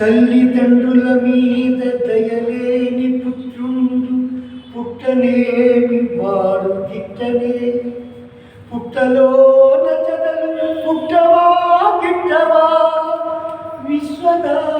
తల్లిదండ్రుల మీద దయలేని పుత్రుండు పుట్టనేమి వాడు గిట్టనే. పుట్టలోన చదలు పుట్టవా గిట్టవా? విశ్వదాభిరామ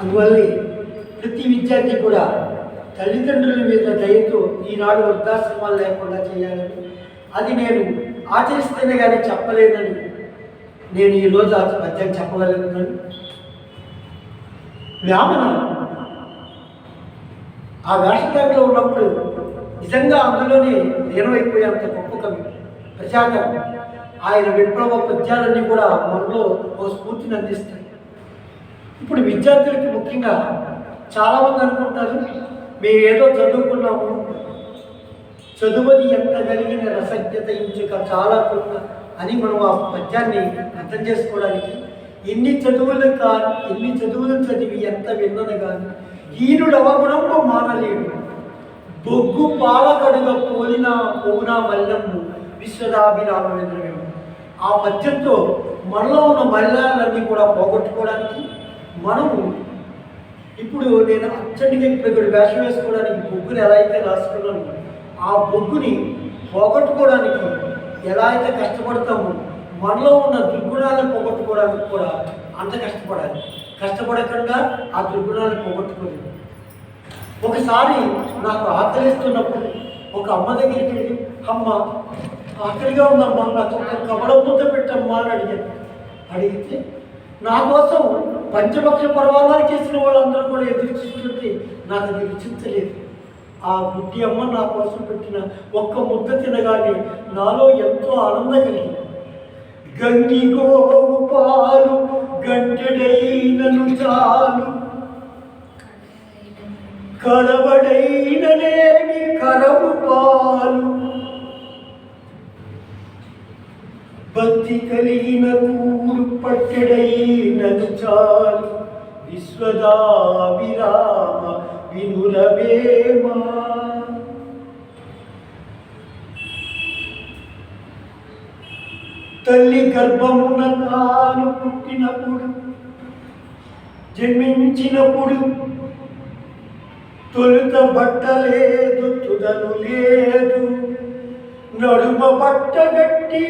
అందువల్లే ప్రతి విద్యార్థి కూడా తల్లిదండ్రుల మీద దయతో ఈనాడు వృద్ధాశ్రమాలు లేకుండా చేయాలని. అది నేను ఆచరిస్తేనే కానీ చెప్పలేనని నేను ఈరోజు ఆ పద్యం చెప్పగలుగుతున్నాను. వేమన ఆ వేషధారిలో ఉన్నప్పుడు నిజంగా అందులోనే లీనమైపోయేంత గొప్ప కవి ప్రజాకవి ఆయన విప్లవ పద్యాలన్నీ కూడా మనలో ఒక స్ఫూర్తిని అందిస్తాయి. ఇప్పుడు విద్యార్థులకి ముఖ్యంగా చాలామంది అనుకుంటారు మేము ఏదో చదువుకున్నాము చదువది ఎంత కలిగిన రసజ్ఞత ఇంచుక చాలా కొంత అని మనం ఆ పద్యాన్ని అర్థం చేసుకోవడానికి ఎన్ని చదువులు కానీ ఎన్ని చదువులు చదివి ఎంత విన్నది కానీ ఈనుడు అవగుణంలో మానలేడు. బొగ్గు పాలకడుగ పోలిన పోనా మల్లెము విశ్వదాభిరామేంద్రమే ఆ పద్యంతో మనలో ఉన్న మల్లాలన్నీ కూడా పోగొట్టుకోవడానికి మనము ఇప్పుడు నేను అచ్చడిగా ఇప్పుడు వేషం వేసుకోవడానికి బొగ్గుని ఎలా అయితే రాసుకున్నాను ఆ బొగ్గుని పోగొట్టుకోవడానికి ఎలా అయితే కష్టపడతామో మనలో ఉన్న దుర్గుణాలను పోగొట్టుకోవడానికి కూడా అంత కష్టపడాలి. కష్టపడకుండా ఆ దుర్గుణాలను పోగొట్టుకోలేదు. ఒకసారి నాకు ఆకలిస్తున్నప్పుడు ఒక అమ్మ దగ్గరికి వెళ్ళి అమ్మ ఆకలిగా ఉందమ్మా నాకు ఒక కబడ మూత పెట్టమ్మా అని అడిగాను అడిగితే నా కోసం పంచపక్ష పర్వాలని చేసిన వాళ్ళందరూ కూడా ఎదురు చూస్తుంటే నాకు అది రుచించలేదు ఆ బుద్ధి అమ్మ నా కోసం పెట్టిన ఒక్క ముద్ద తినగానే నాలో ఎంతో ఆనందం కలిగింది. గంగి గోవు పాలు గంటెడైనను చాలు. కడబడైననేమి కరము పాలు. భక్తి కలిగిన కూడు పట్టెడైనను చాలు. విశ్వదాభిరామ వినురవేమా తల్లి గర్భమున తాను పుట్టినప్పుడు జన్మించినప్పుడు తొలుత బట్ట లేదు తుదను లేదు. నడుమ బట్ట గట్టి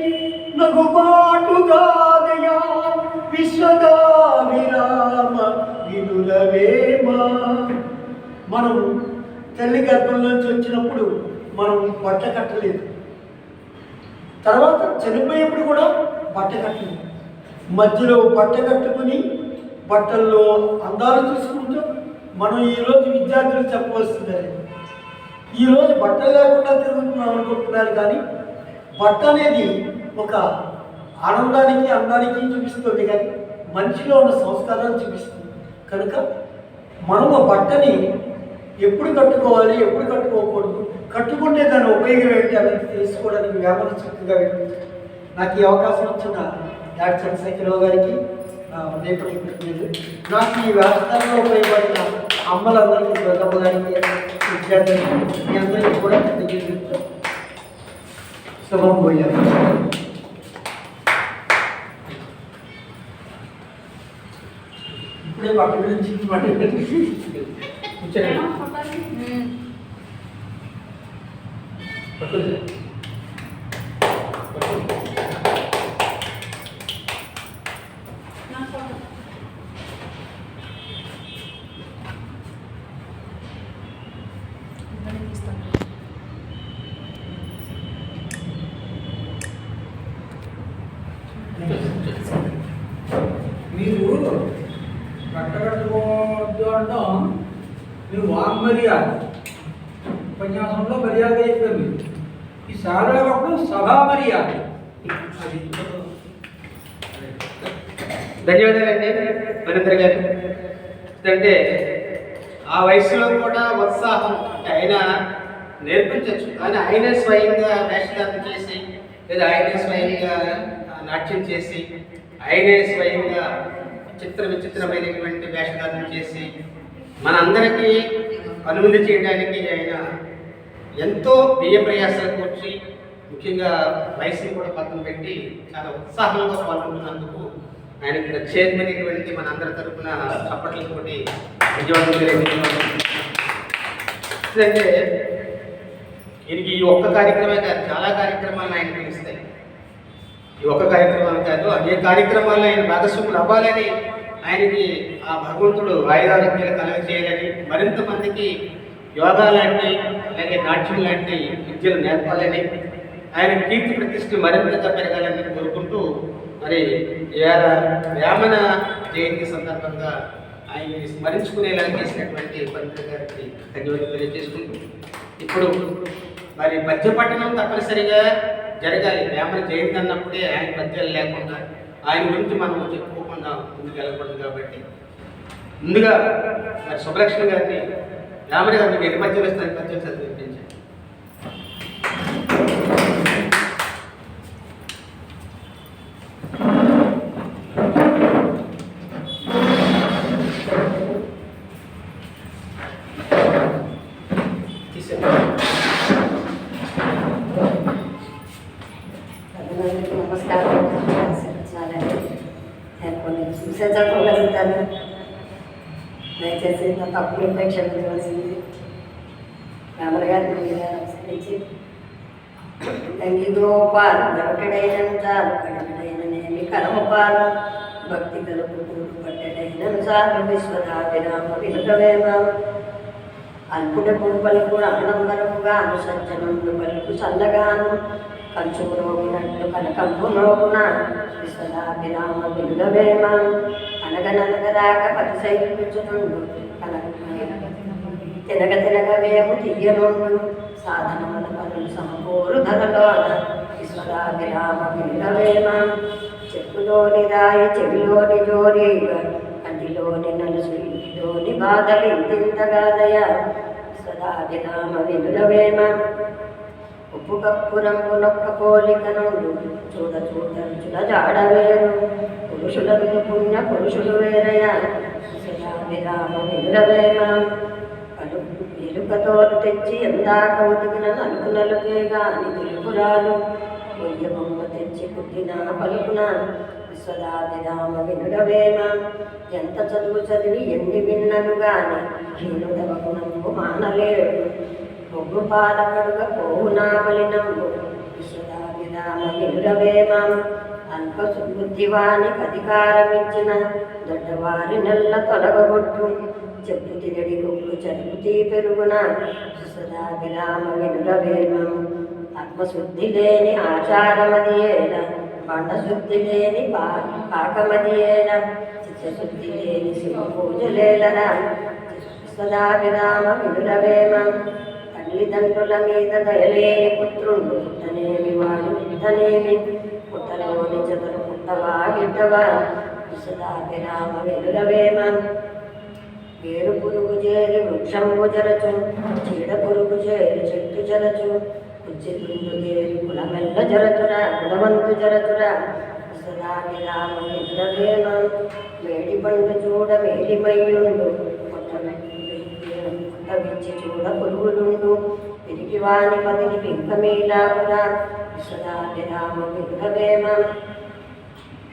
నగుబాటుగాదయా విశ్వదావిరామ వినులవేమా. మనం తల్లి గర్భం నుంచి వచ్చినప్పుడు మనం బట్ట కట్టలేదు. తర్వాత చనిపోయేప్పుడు కూడా బట్ట కట్టలేదు. మధ్యలో బట్ట కట్టుకుని బట్టల్లో అందాలు చూసుకుంటూ మనం ఈరోజు విద్యార్థులు చెప్పవలసిందే. ఈరోజు బట్టలు లేకుండా తిరుగుతున్నాం అనుకుంటున్నారు కానీ బట్ట అనేది ఒక ఆనందానికి అందానికి చూపిస్తుంది కానీ మనిషిలో ఉన్న సంస్కారాన్ని చూపిస్తుంది. కనుక మనం ఆ బట్టని ఎప్పుడు కట్టుకోవాలి ఎప్పుడు కట్టుకోకూడదు? కట్టుకుంటే దాని ఉపయోగం ఏంటి అనేది తెలుసుకోవడానికి వ్యాపారం చక్కగా నాకు ఈ అవకాశం వచ్చిన డాక్టర్ చంద్రశేఖరరావు గారికి నా నాకు ఈ వ్యాపారంలో ఉపయోగపడిన అమ్మలందరికీ దొరకమ్మ గారికి విద్యార్థులకు మీ అందరికీ కూడా కృతజ్ఞతలు శుభం పోయారు ఇప్పుడే పక్కన నుంచి కూర్చోండి పట్టుకోండి. ధన్యవాదాలండి. మనందరి గారు ఎందుకంటే ఆ వయసులో కూడా ఉత్సాహం ఆయన నేర్పించవచ్చు కానీ ఆయనే స్వయంగా వేషధారణ చేసి లేదా ఆయనే స్వయంగా నాట్యం చేసి ఆయనే స్వయంగా చిత్ర విచిత్రమైనటువంటి వేషధారణ చేసి మనందరికీ అనుమతి చేయడానికి ఆయన ఎంతో వ్యయ ప్రయాసాలు కూర్చి ముఖ్యంగా వయసును కూడా పక్కన పెట్టి చాలా ఉత్సాహంగా పాల్గొంటున్నందుకు ఆయన ప్రత్యేకమైనటువంటి మనందరి అందరి తరపున చప్పట్లతోటి విజయవంతం తెలియజేస్తున్నాను ఈయనకి ఈ ఒక్క కార్యక్రమే కాదు చాలా కార్యక్రమాలను ఆయన పిలుస్తాయి. ఈ ఒక్క కార్యక్రమాలు కాదు అదే కార్యక్రమాల్లో ఆయన భాగస్వాములు అవ్వాలని ఆయనకి ఆ భగవంతుడు ఆయుధారోగ్యాలు కలగ చేయాలని మరింత మందికి యోగా లాంటి అలాగే నాట్యం లాంటి విద్యలు నేర్పాలని ఆయన కీర్తి ప్రతిష్టలు మరింతగా పెరగాలని కోరుకుంటూ మరి వేమన జయంతి సందర్భంగా ఆయన్ని స్మరించుకునేలా చేసినటువంటి పంతులు గారికి ధన్యవాదాలు తెలియజేసుకుంటూ ఇప్పుడు మరి పద్యపట్టణం తప్పనిసరిగా జరగాలి. వేమన జయంతి అన్నప్పుడే ఆయన పద్యాలు లేకుండా ఆయన గురించి మనం చెప్పుకోకుండా ముందుకు వెళ్ళకూడదు కాబట్టి. ముందుగా మరి సుభలక్ష్మి గారిని వేమన గారు మీకు ఎన్ని పద్యాలు ఇస్తారు పద్యాలు చదివించండి తీసేయండి అందరికీ నమస్కారం చాలా నేను కొన్ని చూసే చదవగలుగుతాను దయచేసి నా తప్పులు ఉంటే క్షమించవలసింది రామల గారిని మీద నమస్కరించి గంగిదో పాలు గడకడైన చాలు కడకడైననేమి కరము పాలు భక్తి కలుపుతూ పట్టడైన చాలు విశ్వదాభిరామ వినుగవేమ అల్పుడకు పలుకు ఆనందరముగా అనుసంచనందు పలుకు చల్లగాను కంచు రోగినట్లు కనకంపు నోగున విశ్వదాభిరామ విలుగవేమ అనగననగరాక పతి తినక తినక తినగ తినగ వేము తీయనుండు సాధనముల పనులు సమకూరు ధరలోన విశ్వదాభిరామ విలుగవేమ చెప్పులోని రాయి చెవిలోని జోరి కంటిలోని నలుసు ఇంటిలోని బాధలు ఇంతింతగాదయ సదాభిరామ వినులవేమ ఉప్పు కప్పు రంగు నొక్క పోలిక నుండు చూడ చూడ రుచుల జాడవేరు పురుషుల పుణ్య పురుషులు వేరయ సదాభిరామ వినులవేమ కడుపు తెచ్చి ఎందాక ఉతికినను నలుపు నలుపే గాని తెలుపురాలు కొయ్య బొమ్మ తెచ్చి పుట్టిన పలుకున విశ్వదాభిరామ వినుడవేమ ఎంత చదువు చదివి ఎన్ని విన్నను గాని హీనుడవకునంబు మానలేడు. బొగ్గు పాలకడుగ పోవునామలి నంబు. విశ్వదాభిరామ వినుడవేమ అల్ప సుబుద్ధివానికి అధికారమిచ్చిన దొడ్డవారి నెల్ల తొలగొట్టు చెప్పు తిగడి కొక్కు చరుపుతీ పెరుగున సదా విరామ వినురవేమ ఆత్మశుద్ధి లేని ఆచారమది ఏల బండశుద్ధి లేని పా పాకమది ఏల చిత్తశుద్ధి లేని శివ పూజలేలరా సదాభిరామ వినురవేమ తల్లిదండ్రుల మీద దయలేని పుత్రుండు పుట్టనేమి వాడు పుట్టనేమి? పుట్టలోని చెదరు పుట్టవా గిట్టవా సదాభిరామ వేరు పురుగు చేరి వృక్షంబు జరచు చీడ పురుగు చేరి చెట్టు జరచు కుచ్చితుండు చేరి కులమెల్ల జరచురా గుణవంతు జరచురా సదా విరామ నిద్రవేమ వేడి పండు చూడ మేలిమయ్యుండు పుట్టవిచ్చి చూడ పురుగులుండు తిరిగి వాని పదిని పింకమీలాగురా సదాభిరామేమ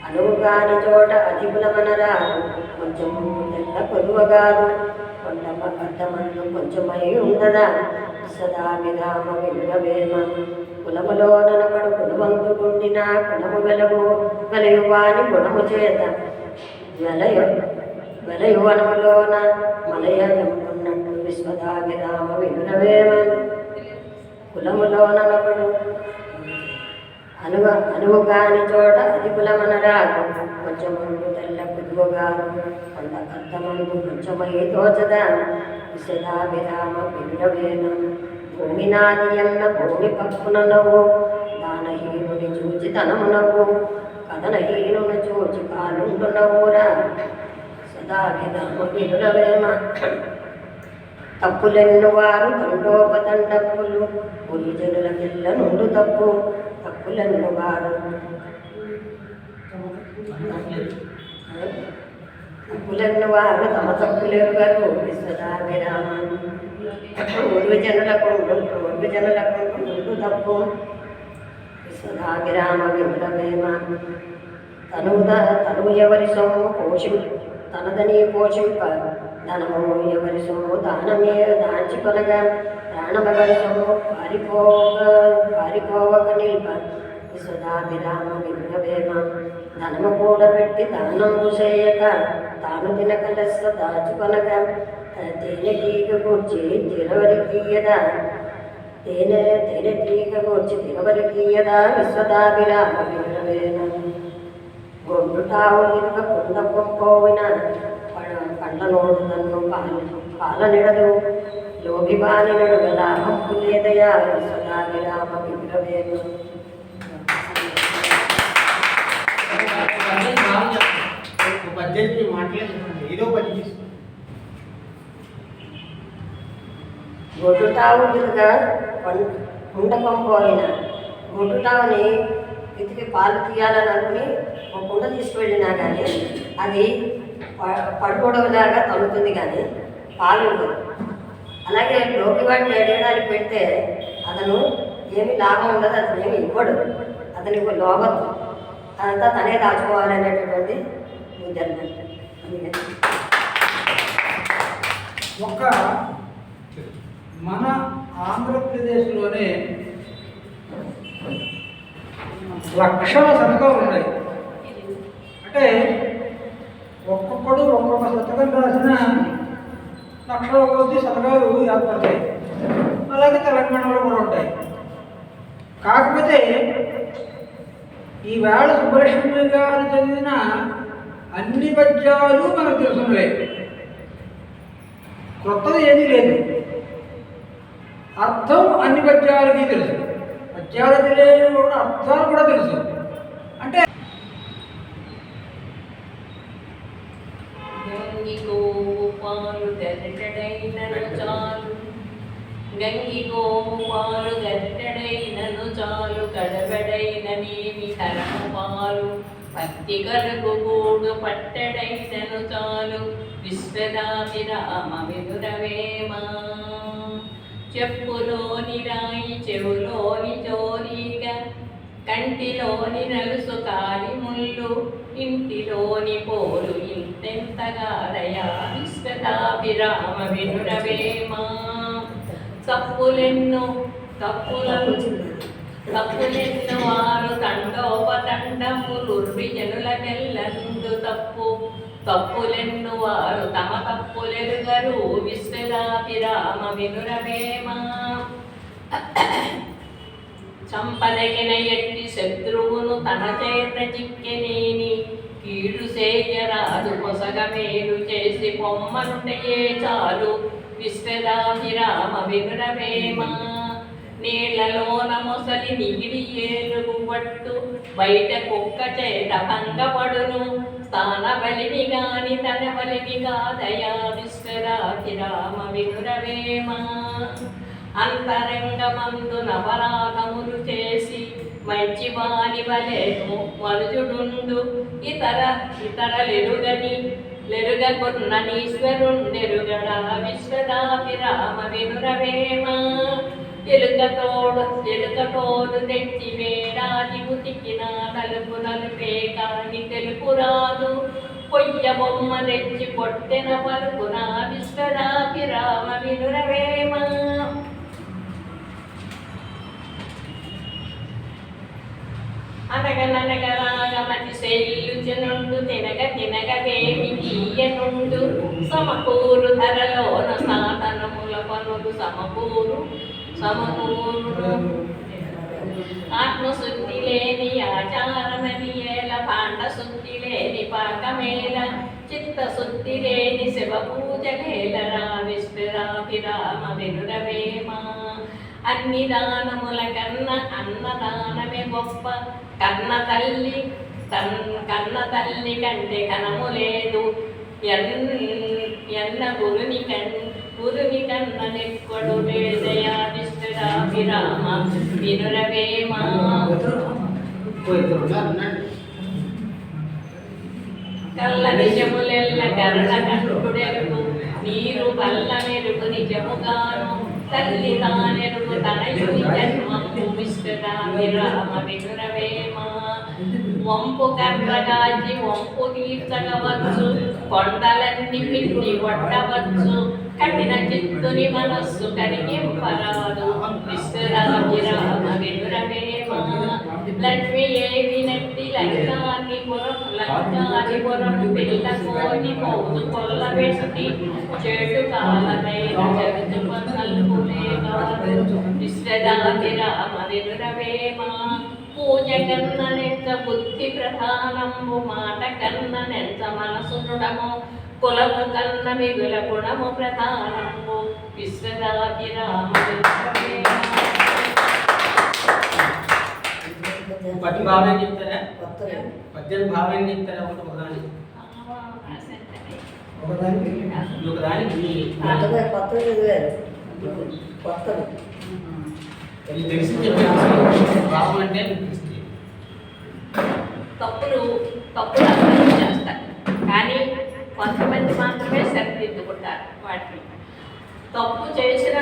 అనువుగాని చోట అధికులమనరాదు కొంచెం ఎంత కొలువగాదు కొండమ్మ కట్టమన్ను కొంచెమై ఉండదా? సదాభిరామ విరామ విలుగవేమ కులములో ననకడు కులవంతుకుండిన కులము వెలవు వెలయువాని గుణము చేత. వెలయ వెలయువనములోన మలయ జంపున్నట్టు విశ్వదా విరామ కులములో ననకడు అనువ అనువుగాని చోట అది కులమనరాదు. కొంచెమందు తెల్ల కుదువుగాను కొండ అర్థమందు కొంచెమై తోచదా విశదా విరామ పిండవేను భూమి నాది ఎన్న భూమి పక్కునవు నవ్వు. దానహీనుని చూచి తనము నవ్వు కథనహీనుని చూచి కాలుండు నవ్వురా. సదా విరామ పిండవేమ. తప్పులెన్ను వారు తండోపతండప్పులు గురుజనుల పిల్ల నుండు తప్పు. తప్పులెన్ను వారు తప్పులెన్ను వారు తమ తప్పులెరుగరు విశ్వదా విరామ గురుజనులకు జనులకు నుండు తప్పు. సదాభిరామ విమలవేమ తనుద తను ఎవరి సొమ్ము పోషి తనదని పోషింప ధనము ఎవరి సొమ్ము దానమే దాంచుకొనగా ప్రాణమెవరి సొమ్ము పారిపోక పారిపోవక నిల్ప. సదాభిరామ విమలవేమ ధనము కూడబెట్టి దానము చేయక తాను తినక లెస్స దాచుకొనగా తేనె తీగ కూర్చి తిరవరికీయదా తేనె తేనె తీగ కూర్చి తిరవరికీయదా విశ్వదాభిరామ గొడ్డు తావు ఇరుక కుండ పొంపోవిన పండ్ల నోడు నన్ను పాల పాలనిడదు లోగి బాని నడుగ లాభంపు లేదయా విశ్వనాభిరామ విగ్రహేమ పద్దెనిమిది మాట్లాడుతున్నాను ఏదో పని చేసుకో గొడ్డుటావు ఇరుక కుండ పొంపోయిన గొడ్డుటావుని ఇతికి పాలు తీయాలని అనుకుని ఒక కుండ తీసుకువెళ్ళినా కానీ అది పడుకోవడంలాగా తగ్గుతుంది కానీ పాలు అలాగే లోకివాడిని ఎడగడానికి పెడితే అతను ఏమి లాభం ఉండదు అతను ఏమి ఇవ్వడు. అతని లోభం. అదంతా తనే దాచుకోవాలనేటటువంటి జన్మ ఒక మన ఆంధ్రప్రదేశ్లోనే లక్షల శతకాలు ఉన్నాయి. అంటే ఒక్కొక్కడు ఒక్కొక్క శతకం రాసిన లక్షల కొద్ది శతకాలు ఏర్పడతాయి. అలాగే తెలంగాణలో కూడా ఉంటాయి. కాకపోతే ఈవేళ సుబ్బలక్ష్మి గారు చదివిన అన్ని పద్యాలు మనకు తెలుసులే క్రొత్తది ఏమీ లేదు. అర్థం అన్ని పద్యాలకి తెలుసు. పద్యాలు తెలియని కూడా అర్థాలు కూడా తెలుసు. అంటే గంగిగోపాలు గరిటెడైనను చాలు. గంగిగోపాలు గరిటెడైనను చాలు. కడబడైననేమి కరము పాలు పత్తి కలుగు గూడు పట్టెడైనను చాలు. విశ్వదాభిరామ వినురవేమా చెప్పులోని రాయి చెవులోని జోరీగా కంటిలోని నలుసు కాని ముళ్ళు ఇంటిలోని పోలు ఇంతెంతగారయా విశ్వదాభిరామ వినురవేమా తప్పులెన్నో తప్పులను తప్పులెన్నో వారు తండోపతండములు జనులకెల్లందు తప్పు. తప్పులెన్ను వారు తమ తప్పులెరుగరు విశ్వదాభిరామ వినురవేమా చంపదగిన ఎట్టి శత్రువును తన చేత చిక్కెనేని కీడు చేయరాదు కొసగ మేలు చేసి పొమ్మనుండయే చాలు? విశ్వదాభిరామ వినురవేమ నీళ్ళలోన మొసలి నిగిడి ఏలుగు పట్టు బయట కుక్క చేత భంగపడును స్థాన బలిని గాని తన బలిని కాదయా విశ్వరాభిరామ వినురవేమ అంతరంగమందు నవరాగములు చేసి మంచి వాణి వలె మనుజుడుండు. ఇతర ఇతరలెరుగని లెరుగకున్న నీశ్వరుండెరుగడా విశ్వదాభిరామ వినురవేమ. ఎలుకతోడు ఎలుకతోడు తెచ్చి వేడాది ఉతికిన నలుపు నలుపే కాని తెలుపు రాదు. పొయ్య బొమ్మ తెచ్చి పొట్టెన పలుకున విశ్వదాభిరామ వినురవే అనగననగరాగమతి శైలుచునుండు తినగ తినగ వేమి సమకూరు ధరలోన సాధనముల పనులు సమకూరు సమకూరు ఆత్మశుద్ధి లేని ఆచారమని ఏల పాండశుద్ధి లేని పాకమేల చిత్తశుద్ధి లేని శివ పూజ కేలరా రామ వినురవేమా అన్ని దానముల కన్న అన్నదానమే గొప్ప. కన్న తల్లి కన్న తల్లి కంటే కనము లేదు. ఎన్న గురుని కన్ గురుని కన్న నెక్కడు లేదయా వినురవేమా కల్ల నిజములెల్ల కరణ కంటుడెరుగు నీరు పల్ల మెరుగు నిజముగాను. తల్లి తానెరుగు తనయుని జన్మము విశ్వరామ వినురవేమ వంపు కర్రగాచి వంపు తీర్చగవచ్చు కొండలన్నీ పిండి కొట్టవచ్చు కఠిన చిత్తుని మనస్సు కరిగింపరాదు విష్ణురామ విశ్వరామ వినురవేమ లక్ష్మి ఏవి నెట్టి లంకానిపురం లంకానిపురం పిల్ల కోని మౌదు కొల్లబెట్టి చెడు కాలమైన జగతు పన్నల్పులే కాదు విశ్వదాభిరామ వినురవేమ పూజ కన్న నెంత బుద్ధి ప్రధానము మాట కన్న నెంత మనసు దృఢము కులము కన్న మిగుల గుణము ప్రధానము విశ్వదాభిరామ వినురవేమ పద్య భావం చెప్తారా? కొత్తగా పద్యం భావం చెప్తారా? ఒకటి ఒకదాని ఒకదానికి? ఒకదానికి? మీ కొత్తగా ఇది తెలిసి భావం అంటే తెలిసింది. తప్పులు తప్పులు అందరూ చేస్తారు. కానీ కొంతమంది మాత్రమే సరిదిద్దుకుంటారు వాటిని. తప్పు చేసిన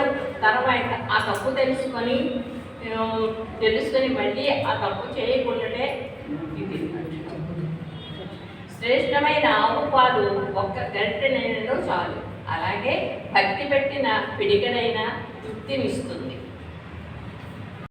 తర్వాత ఆ తప్పు తెలుసుకొని నేను తెలుసుకొని మళ్ళీ ఆ తప్పు చేయకుండానే ఇది. శ్రేష్టమైన ఆవు పాలు ఒక్క నేనలో చాలు. అలాగే భక్తి పెట్టిన పిడికడైన తృప్తినిస్తుంది.